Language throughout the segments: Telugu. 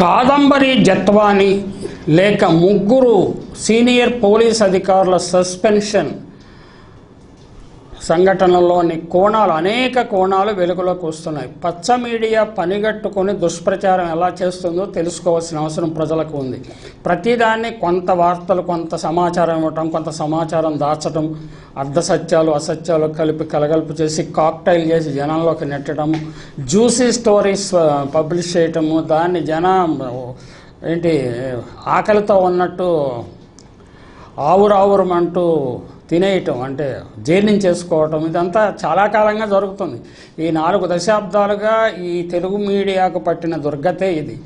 కాదంబరి జత్వాని లేక ముగ్గురు సీనియర్ పోలీస్ అధికారుల సస్పెన్షన్. సంఘటనలోని కోణాలు అనేక కోణాలు వెలుగులోకి వస్తున్నాయి. పచ్చ మీడియా పనిగట్టుకొని దుష్ప్రచారం ఎలా చేస్తుందో తెలుసుకోవాల్సిన అవసరం ప్రజలకు ఉంది. ప్రతిదాన్ని కొంత వార్తలు కొంత సమాచారం ఇవ్వటం కొంత సమాచారం దాచటం అర్ధ సత్యాలు అసత్యాలు కలిపి కలగలుపు చేసి కాక్టైల్ చేసి జనంలోకి నెట్టడం జ్యూసీ స్టోరీస్ పబ్లిష్ చేయటము దాన్ని జన ఏంటి ఆకలితో ఉన్నట్టు ఆవురావురమంటూ తినేయటం అంటే జీర్ణం చేసుకోవటం ఇదంతా చాలా కాలంగా జరుగుతుంది. ఈ నాలుగు దశాబ్దాలుగా ఈ తెలుగు మీడియాకు పట్టిన దుర్గతే ఇది.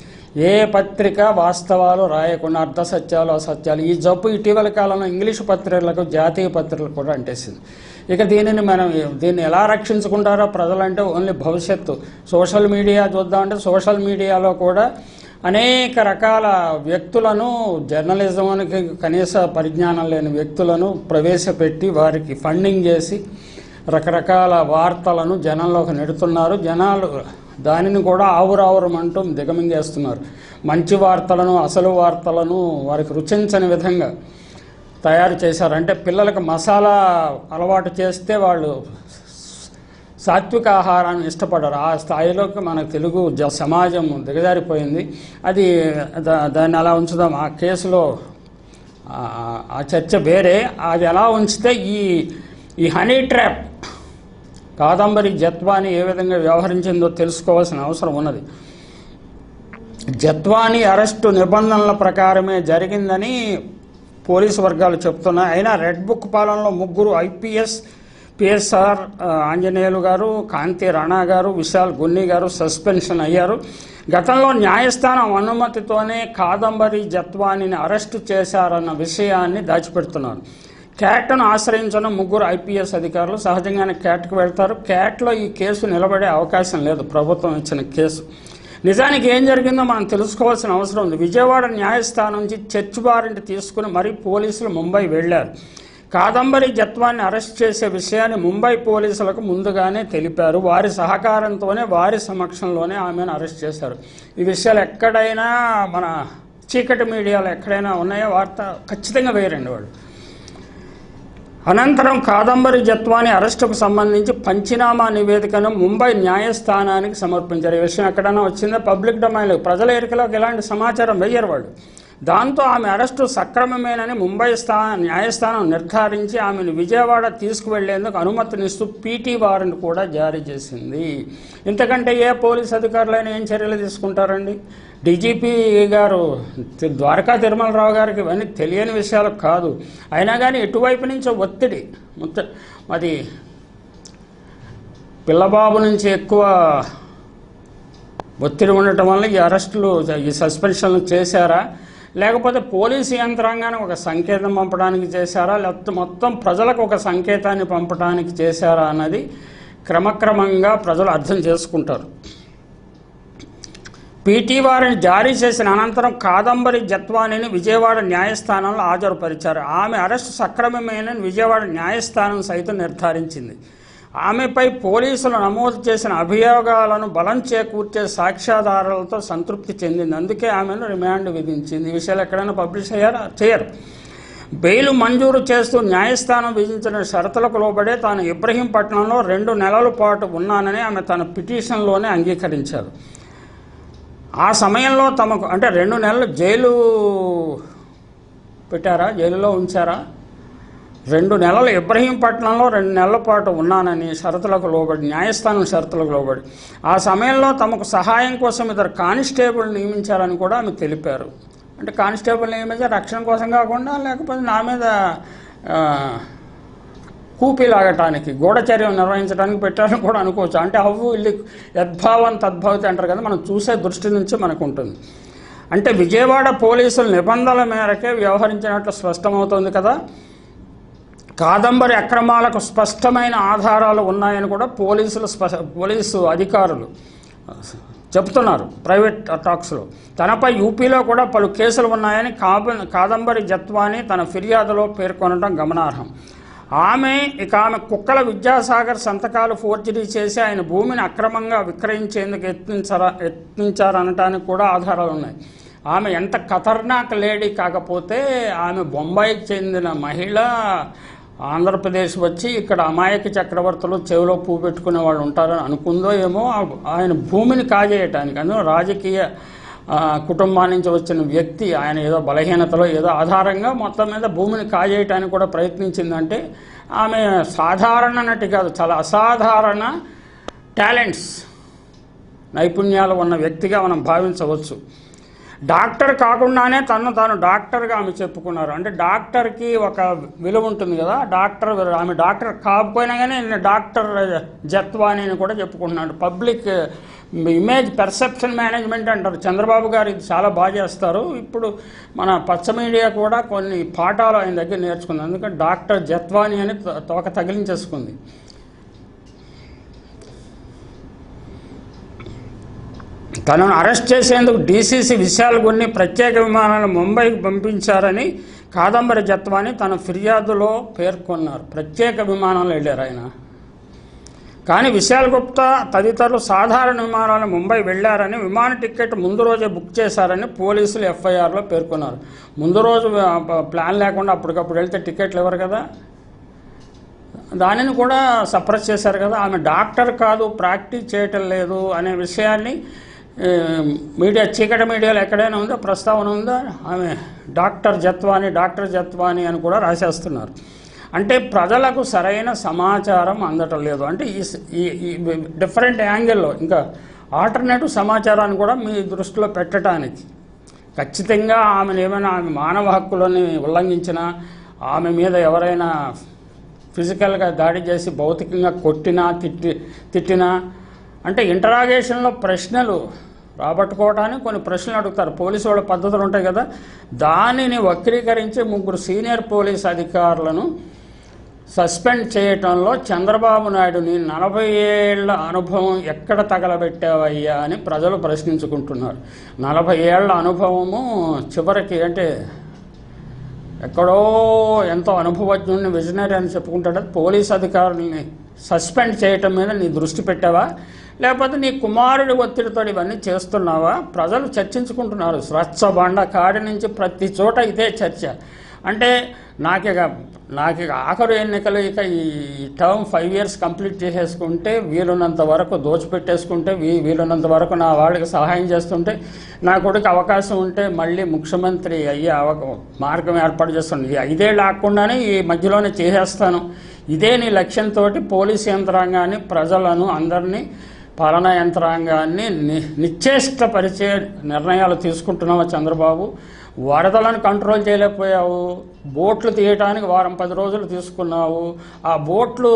ఏ పత్రిక వాస్తవాలు రాయకుండా అర్ధసత్యాలు అసత్యాలు ఈ జబ్బు ఇటీవల కాలంలో ఇంగ్లీషు పత్రికలకు జాతీయ పత్రికలు కూడా అంటేసింది. ఇక దీనిని మనం దీన్ని ఎలా రక్షించుకుంటారో ప్రజలంటే ఓన్లీ భవిష్యత్తు. సోషల్ మీడియా చూద్దామంటే సోషల్ మీడియాలో కూడా అనేక రకాల వ్యక్తులను జర్నలిజంకి కనీస పరిజ్ఞానం లేని వ్యక్తులను ప్రవేశపెట్టి వారికి ఫండింగ్ చేసి రకరకాల వార్తలను జనంలోకి నెడుతున్నారు. జనాలు దానిని కూడా ఆవురావురమంటూ దిగమింగేస్తున్నారు. మంచి వార్తలను అసలు వార్తలను వారికి రుచించని విధంగా తయారు చేశారు. అంటే పిల్లలకు మసాలా అలవాటు చేస్తే వాళ్ళు సాత్విక ఆహారాన్ని ఇష్టపడరు. ఆ స్థాయిలోకి మన తెలుగు జ సమాజం దిగజారిపోయింది. అది దా- దాన్ని అలా ఉంచుదాం. ఆ కేసులో ఆ- ఆ చర్చ వేరే. అది ఎలా ఉంచితే ఈ ఈ హనీ ట్రాప్ కాదంబరి జత్వాని ఏ విధంగా వ్యవహరించిందో తెలుసుకోవాల్సిన అవసరం ఉన్నది. జత్వాని అరెస్టు నిబంధనల ప్రకారమే జరిగిందని పోలీసు వర్గాలు చెప్తున్నాయి. అయినా రెడ్ బుక్ పాలనలో ముగ్గురు ఐపీఎస్ పిఎస్ఆర్ ఆంజనేయులు గారు కాంతి రాణా గారు విశాల్ గున్ని గారు సస్పెన్షన్ అయ్యారు. గతంలో న్యాయస్థానం అనుమతితోనే కాదంబరి జత్వానిని అరెస్టు చేశారన్న విషయాన్ని దాచిపెడుతున్నారు. క్యాట్ను ఆశ్రయించిన ముగ్గురు ఐపీఎస్ అధికారులు సహజంగానే క్యాట్కు వెళ్తారు. క్యాట్లో ఈ కేసు నిలబడే అవకాశం లేదు ప్రభుత్వం ఇచ్చిన కేసు. నిజానికి ఏం జరిగిందో మనం తెలుసుకోవాల్సిన అవసరం ఉంది. విజయవాడ న్యాయస్థానం నుంచి చర్చ్ వారెంట్ తీసుకుని మరీ పోలీసులు ముంబై వెళ్ళారు. కాదంబరి జత్వాన్ని అరెస్ట్ చేసే విషయాన్ని ముంబై పోలీసులకు ముందుగానే తెలిపారు. వారి సహకారంతోనే వారి సమక్షంలోనే ఆమెను అరెస్ట్ చేశారు. ఈ విషయాలు ఎక్కడైనా మన చీకటి మీడియాలో ఎక్కడైనా ఉన్నాయో? వార్త ఖచ్చితంగా వేయరండి వాళ్ళు. అనంతరం కాదంబరి జత్వాని అరెస్టుకు సంబంధించి పంచనామా నివేదికను ముంబై న్యాయస్థానానికి సమర్పించారు. ఈ విషయం ఎక్కడైనా వచ్చిందో? పబ్లిక్ డొమైన్లో ప్రజల ఎరికలోకి ఎలాంటి సమాచారం వెయ్యరు వాళ్ళు. దాంతో ఆమె అరెస్టు సక్రమమేనని ముంబై స్థా న్యాయస్థానం నిర్ధారించి ఆమెను విజయవాడ తీసుకువెళ్ళేందుకు అనుమతినిస్తూ పీటీ వారెంట్ కూడా జారీ చేసింది. ఇంతకంటే ఏ పోలీస్ అధికారులైనా ఏం చర్యలు తీసుకుంటారండి? డీజీపీ గారు ద్వారకా తిరుమలరావు గారికి ఇవన్నీ తెలియని విషయాలు కాదు. అయినా కానీ ఎటువైపు నుంచో ఒత్తిడి మొత్తం అది పిల్లబాబు నుంచి ఎక్కువ ఒత్తిడి ఉండటం వల్ల ఈ అరెస్టులు ఈ సస్పెన్షన్లు చేశారా? లేకపోతే పోలీసు యంత్రాంగాన్ని ఒక సంకేతం పంపడానికి చేశారా? లేకపోతే మొత్తం ప్రజలకు ఒక సంకేతాన్ని పంపడానికి చేశారా అన్నది క్రమక్రమంగా ప్రజలు అర్థం చేసుకుంటారు. పీటీ వారిని జారీ చేసిన అనంతరం కాదంబరి జత్వానిని విజయవాడ న్యాయస్థానంలో హాజరుపరిచారు. ఆమె అరెస్టు సక్రమమేనని విజయవాడ న్యాయస్థానం సైతం నిర్ధారించింది. ఆమెపై పోలీసులు నమోదు చేసిన అభియోగాలను బలం చేకూర్చే సాక్ష్యాధారాలతో సంతృప్తి చెందింది. అందుకే ఆమెను రిమాండ్ విధించింది. ఈ విషయాలు ఎక్కడైనా పబ్లిష్ అయ్యారా? చేయరు. బెయిల్ మంజూరు చేస్తూ న్యాయస్థానం విధించిన షరతులకు లోబడే తాను ఇబ్రహీంపట్నంలో రెండు నెలల పాటు ఉన్నానని ఆమె తన పిటిషన్లోనే అంగీకరించారు. ఆ సమయంలో తమకు అంటే రెండు నెలలు జైలు పెట్టారా? జైలులో ఉంచారా? రెండు నెలలు ఇబ్రహీంపట్నంలో రెండు నెలల పాటు ఉన్నానని షరతులకు లోబడి న్యాయస్థానం షరతులకు లోబడి. ఆ సమయంలో తమకు సహాయం కోసం ఇద్దరు కానిస్టేబుల్ నియమించాలని కూడా ఆమె తెలిపారు. అంటే కానిస్టేబుల్ నియమించారు రక్షణ కోసం కాకుండా లేకపోతే నా మీద కూపీ లాగటానికి గూఢచర్యం నిర్వహించడానికి పెట్టారని కూడా అనుకోవచ్చు. అంటే అవ్వు ఇల్లు యద్భావం తద్భావతి అంటారు కదా మనం చూసే దృష్టి నుంచి మనకు ఉంటుంది. అంటే విజయవాడ పోలీసుల నిబంధనల మేరకే వ్యవహరించినట్లు స్పష్టమవుతోంది కదా. కాదంబరి అక్రమాలకు స్పష్టమైన ఆధారాలు ఉన్నాయని కూడా పోలీసులు స్ప పోలీసు అధికారులు చెప్తున్నారు ప్రైవేట్ టాక్స్లో. తనపై యూపీలో కూడా పలు కేసులు ఉన్నాయని కాబ కాదంబరి జత్వాని తన ఫిర్యాదులో పేర్కొనడం గమనార్హం. ఆమె ఇక ఆమె కుక్కల విద్యాసాగర్ సంతకాలు ఫోర్జరీ చేసి ఆయన భూమిని అక్రమంగా విక్రయించేందుకు యత్నించారా యత్నించారనటానికి కూడా ఆధారాలు ఉన్నాయి. ఆమె ఎంత ఖతర్నాక్ లేడీ కాకపోతే ఆమె బొంబాయికి చెందిన మహిళ ఆంధ్రప్రదేశ్ వచ్చి ఇక్కడ అమాయక చక్రవర్తులు చెవిలో పువ్వు పెట్టుకునే వాళ్ళు ఉంటారని అనుకుందో ఏమో ఆయన భూమిని కాజేయటానికి అందులో రాజకీయ ఆ, నుంచి వచ్చిన వ్యక్తి ఆయన ఏదో బలహీనతలో ఏదో ఆధారంగా మొత్తం మీద భూమిని కాజేయటానికి కూడా ప్రయత్నించిందంటే ఆమె సాధారణ నటి కాదు చాలా అసాధారణ టాలెంట్స్ నైపుణ్యాలు ఉన్న వ్యక్తిగా మనం భావించవచ్చు. డాక్టర్ కాకుండానే తను తాను డాక్టర్గా ఆమె చెప్పుకున్నారు. అంటే డాక్టర్కి ఒక విలువ ఉంటుంది కదా డాక్టర్ ఆమె డాక్టర్ కాకపోయినా కానీ డాక్టర్ జత్వాని అని కూడా చెప్పుకుంటున్నాడు. పబ్లిక్ ఇమేజ్ పెర్సెప్షన్ మేనేజ్మెంట్ అంటారు. చంద్రబాబు గారు ఇది చాలా బాగా చేస్తారు. ఇప్పుడు మన పచ్చ మీడియా కూడా కొన్ని పాఠాలు ఆయన దగ్గర నేర్చుకుంది. అందుకని డాక్టర్ జత్వాని అని తోక తగిలించేసుకుంది. తనను అరెస్ట్ చేసేందుకు డీసీసీ విశాల్ గున్ని ప్రత్యేక విమానాలు ముంబైకి పంపించారని కాదంబరి జత్వాని తన ఫిర్యాదులో పేర్కొన్నారు. ప్రత్యేక విమానంలో వెళ్ళారు ఆయన. కానీ విశాల్ గుప్తా తదితరులు సాధారణ విమానాలు ముంబై వెళ్ళారని విమాన టికెట్ ముందు రోజే బుక్ చేశారని పోలీసులు ఎఫ్ఐఆర్లో పేర్కొన్నారు. ముందు రోజు ప్లాన్ లేకుండా అప్పటికప్పుడు వెళ్తే టికెట్లు ఇవ్వరు కదా? దానిని కూడా సప్రెస్ చేశారు కదా. ఆమె డాక్టర్ కాదు ప్రాక్టీస్ చేయటం లేదు అనే విషయాన్ని మీడియా చీకటి మీడియాలో ఎక్కడైనా ఉందో? ప్రస్తావన ఉందో? ఆమె డాక్టర్ జత్వాని డాక్టర్ జత్వాని అని కూడా రాసేస్తున్నారు. అంటే ప్రజలకు సరైన సమాచారం అందటం లేదు. అంటే ఈ ఈ ఈ డిఫరెంట్ యాంగిల్లో ఇంకా ఆల్టర్నేటివ్ సమాచారాన్ని కూడా మీ దృష్టిలో పెట్టడానికి ఖచ్చితంగా ఆమెను ఏమైనా ఆమె మానవ హక్కులని ఉల్లంఘించినా ఆమె మీద ఎవరైనా ఫిజికల్గా దాడి చేసి భౌతికంగా కొట్టినా తిట్టి తిట్టినా అంటే ఇంటరాగేషన్లో ప్రశ్నలు రాబట్టుకోవటానికి కొన్ని ప్రశ్నలు అడుగుతారు. పోలీసు వాళ్ళ పద్ధతులు ఉంటాయి కదా. దానిని వక్రీకరించి ముగ్గురు సీనియర్ పోలీస్ అధికారులను సస్పెండ్ చేయటంలో చంద్రబాబు నాయుడుని నలభై ఏళ్ళ అనుభవం ఎక్కడ తగలబెట్టావయ్యా అని ప్రజలు ప్రశ్నించుకుంటున్నారు. నలభై ఏళ్ళ అనుభవము చివరికి అంటే ఎక్కడో ఎంతో అనుభవజ్ఞుడిని విజనరీ అని చెప్పుకుంటాడు. పోలీస్ అధికారుల్ని సస్పెండ్ చేయటం మీద నీ దృష్టి పెట్టావా? లేకపోతే నీ కుమారుడి ఒత్తిడితో ఇవన్నీ చేస్తున్నావా? ప్రజలు చర్చించుకుంటున్నారు. స్వచ్ఛబండ కాడి నుంచి ప్రతి చోట ఇదే చర్చ. అంటే నాకు ఇక నాకు ఇక ఆఖరు ఎన్నికలు ఇక ఈ టర్మ్ ఫైవ్ ఇయర్స్ కంప్లీట్ చేసేసుకుంటే వీలున్నంత వరకు దోచిపెట్టేసుకుంటే వీ వీలున్నంత వరకు నా వాళ్ళకి సహాయం చేస్తుంటే నా కొడుకు అవకాశం ఉంటే మళ్ళీ ముఖ్యమంత్రి అయ్యే అవక మార్గం ఏర్పాటు చేస్తుంది ఈ ఐదేళ్ళు ఆకుండానే ఈ మధ్యలోనే చేసేస్తాను. ఇదే నీ లక్ష్యంతో పోలీస్ యంత్రాంగాన్ని ప్రజలను అందరినీ పాలనా యంత్రాంగాన్ని ని నిశ్చేష్టపరిచే నిర్ణయాలు తీసుకుంటున్నావా చంద్రబాబు? వరదలను కంట్రోల్ చేయలేకపోయావు. బోట్లు తీయటానికి వారం పది రోజులు తీసుకున్నావు. ఆ బోట్లు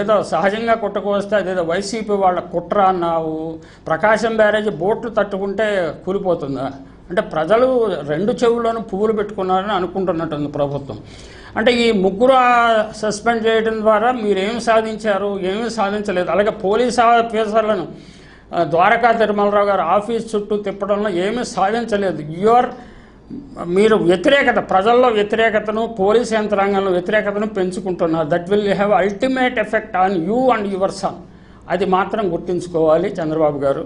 ఏదో సహజంగా కుట్టకొస్తే అదేదో వైసీపీ వాళ్ళ కుట్ర అన్నావు. ప్రకాశం బ్యారేజ్ బోట్లు తట్టుకుంటే కూలిపోతుందా? అంటే ప్రజలు రెండు చెవుల్లోనూ పువ్వులు పెట్టుకున్నారని అనుకుంటున్నట్టుంది ప్రభుత్వం. అంటే ఈ ముగ్గురు సస్పెండ్ చేయడం ద్వారా మీరు ఏమి సాధించారు? ఏమీ సాధించలేదు. అలాగే పోలీస్ ఆఫీసర్లను ద్వారకా తిరుమలరావు గారు ఆఫీస్ చుట్టూ తిప్పడంలో ఏమీ సాధించలేదు. యువర్ మీరు వ్యతిరేకత ప్రజల్లో వ్యతిరేకతను పోలీస్ యంత్రాంగంలో వ్యతిరేకతను పెంచుకుంటున్నారు. That will have ultimate effect on you and your son అది మాత్రం గుర్తుంచుకోవాలి చంద్రబాబు గారు.